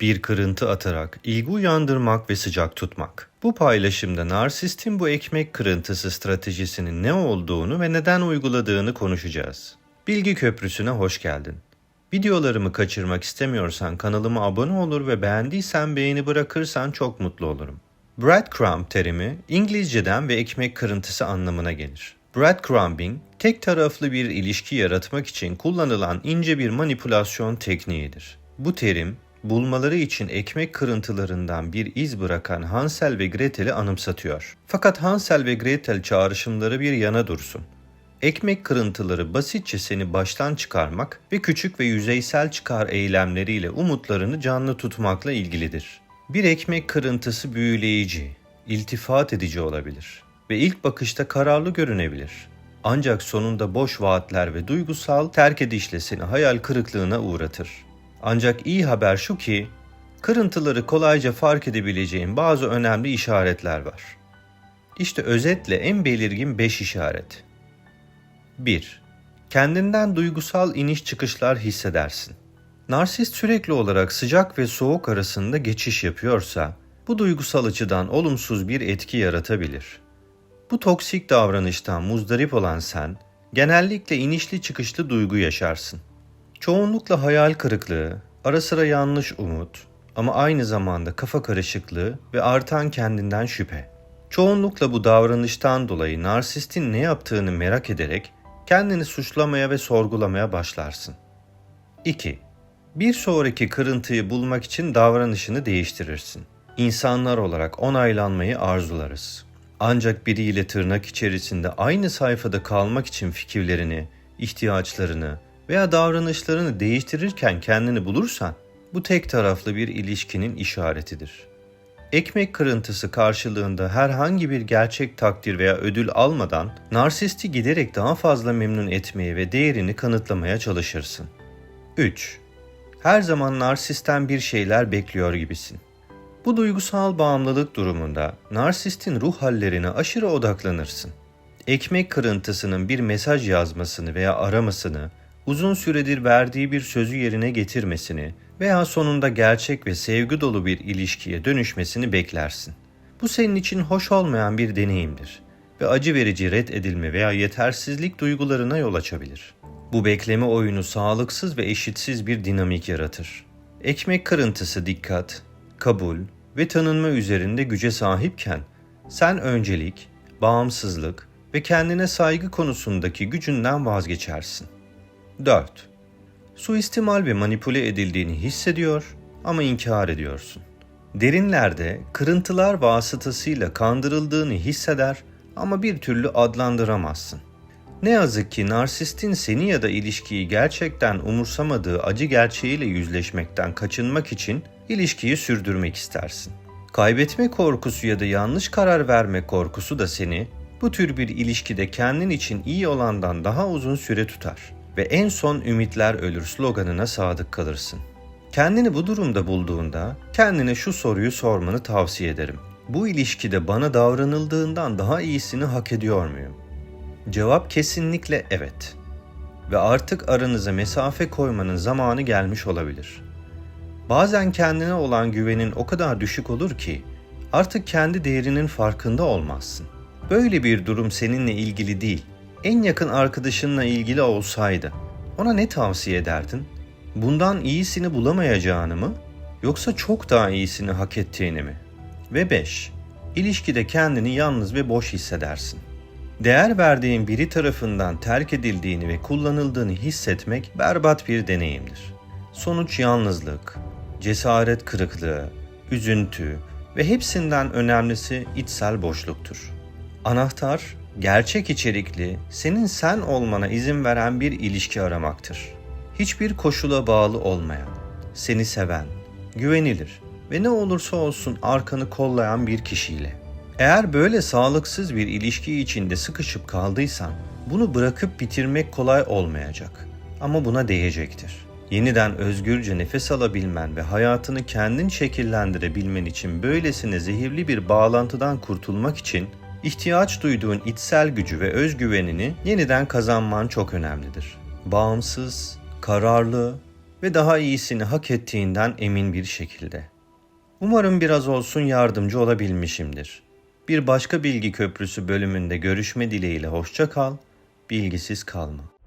Bir kırıntı atarak ilgi uyandırmak ve sıcak tutmak. Bu paylaşımda narsistin bu ekmek kırıntısı stratejisinin ne olduğunu ve neden uyguladığını konuşacağız. Bilgi Köprüsü'ne hoş geldin. Videolarımı kaçırmak istemiyorsan kanalıma abone olur ve beğendiysen beğeni bırakırsan çok mutlu olurum. Breadcrumb terimi İngilizceden ve ekmek kırıntısı anlamına gelir. Breadcrumbing, tek taraflı bir ilişki yaratmak için kullanılan ince bir manipülasyon tekniğidir. Bu terim, bulmaları için ekmek kırıntılarından bir iz bırakan Hansel ve Gretel'i anımsatıyor. Fakat Hansel ve Gretel çağrışımları bir yana dursun. Ekmek kırıntıları basitçe seni baştan çıkarmak ve küçük ve yüzeysel çıkar eylemleriyle umutlarını canlı tutmakla ilgilidir. Bir ekmek kırıntısı büyüleyici, iltifat edici olabilir ve ilk bakışta kararlı görünebilir. Ancak sonunda boş vaatler ve duygusal terk edişle seni hayal kırıklığına uğratır. Ancak iyi haber şu ki, kırıntıları kolayca fark edebileceğin bazı önemli işaretler var. İşte özetle en belirgin 5 işaret. 1. Kendinden duygusal iniş çıkışlar hissedersin. Narsist sürekli olarak sıcak ve soğuk arasında geçiş yapıyorsa, bu duygusal açıdan olumsuz bir etki yaratabilir. Bu toksik davranıştan muzdarip olan sen, genellikle inişli çıkışlı duygu yaşarsın. Çoğunlukla hayal kırıklığı, ara sıra yanlış umut ama aynı zamanda kafa karışıklığı ve artan kendinden şüphe. Çoğunlukla bu davranıştan dolayı narsistin ne yaptığını merak ederek kendini suçlamaya ve sorgulamaya başlarsın. 2. Bir sonraki kırıntıyı bulmak için davranışını değiştirirsin. İnsanlar olarak onaylanmayı arzularız. Ancak biriyle tırnak içerisinde aynı sayfada kalmak için fikirlerini, ihtiyaçlarını veya davranışlarını değiştirirken kendini bulursan bu tek taraflı bir ilişkinin işaretidir. Ekmek kırıntısı karşılığında herhangi bir gerçek takdir veya ödül almadan narsisti giderek daha fazla memnun etmeye ve değerini kanıtlamaya çalışırsın. 3. Her zaman narsisten bir şeyler bekliyor gibisin. Bu duygusal bağımlılık durumunda narsistin ruh hallerine aşırı odaklanırsın. Ekmek kırıntısının bir mesaj yazmasını veya aramasını, uzun süredir verdiği bir sözü yerine getirmesini veya sonunda gerçek ve sevgi dolu bir ilişkiye dönüşmesini beklersin. Bu senin için hoş olmayan bir deneyimdir ve acı verici red edilme veya yetersizlik duygularına yol açabilir. Bu bekleme oyunu sağlıksız ve eşitsiz bir dinamik yaratır. Ekmek kırıntısı dikkat, kabul ve tanınma üzerinde güce sahipken sen öncelik, bağımsızlık ve kendine saygı konusundaki gücünden vazgeçersin. 4. Suistimal ve manipüle edildiğini hissediyor ama inkar ediyorsun. Derinlerde kırıntılar vasıtasıyla kandırıldığını hisseder ama bir türlü adlandıramazsın. Ne yazık ki narsistin seni ya da ilişkiyi gerçekten umursamadığı acı gerçeğiyle yüzleşmekten kaçınmak için ilişkiyi sürdürmek istersin. Kaybetme korkusu ya da yanlış karar verme korkusu da seni bu tür bir ilişkide kendin için iyi olandan daha uzun süre tutar ve en son ümitler ölür sloganına sadık kalırsın. Kendini bu durumda bulduğunda kendine şu soruyu sormanı tavsiye ederim. Bu ilişkide bana davranıldığından daha iyisini hak ediyor muyum? Cevap kesinlikle evet. Ve artık aranıza mesafe koymanın zamanı gelmiş olabilir. Bazen kendine olan güvenin o kadar düşük olur ki artık kendi değerinin farkında olmazsın. Böyle bir durum seninle ilgili değil, en yakın arkadaşınla ilgili olsaydı ona ne tavsiye ederdin? Bundan iyisini bulamayacağını mı yoksa çok daha iyisini hak ettiğini mi? Ve 5. İlişkide kendini yalnız ve boş hissedersin. Değer verdiğin biri tarafından terk edildiğini ve kullanıldığını hissetmek berbat bir deneyimdir. Sonuç yalnızlık, cesaret kırıklığı, üzüntü ve hepsinden önemlisi içsel boşluktur. Anahtar, gerçek içerikli, senin sen olmana izin veren bir ilişki aramaktır. Hiçbir koşula bağlı olmayan, seni seven, güvenilir ve ne olursa olsun arkanı kollayan bir kişiyle. Eğer böyle sağlıksız bir ilişki içinde sıkışıp kaldıysan, bunu bırakıp bitirmek kolay olmayacak ama buna değecektir. Yeniden özgürce nefes alabilmen ve hayatını kendin şekillendirebilmen için böylesine zehirli bir bağlantıdan kurtulmak için ihtiyaç duyduğun içsel gücü ve özgüvenini yeniden kazanman çok önemlidir. Bağımsız, kararlı ve daha iyisini hak ettiğinden emin bir şekilde. Umarım biraz olsun yardımcı olabilmişimdir. Bir başka bilgi köprüsü bölümünde görüşme dileğiyle hoşça kal, bilgisiz kalma.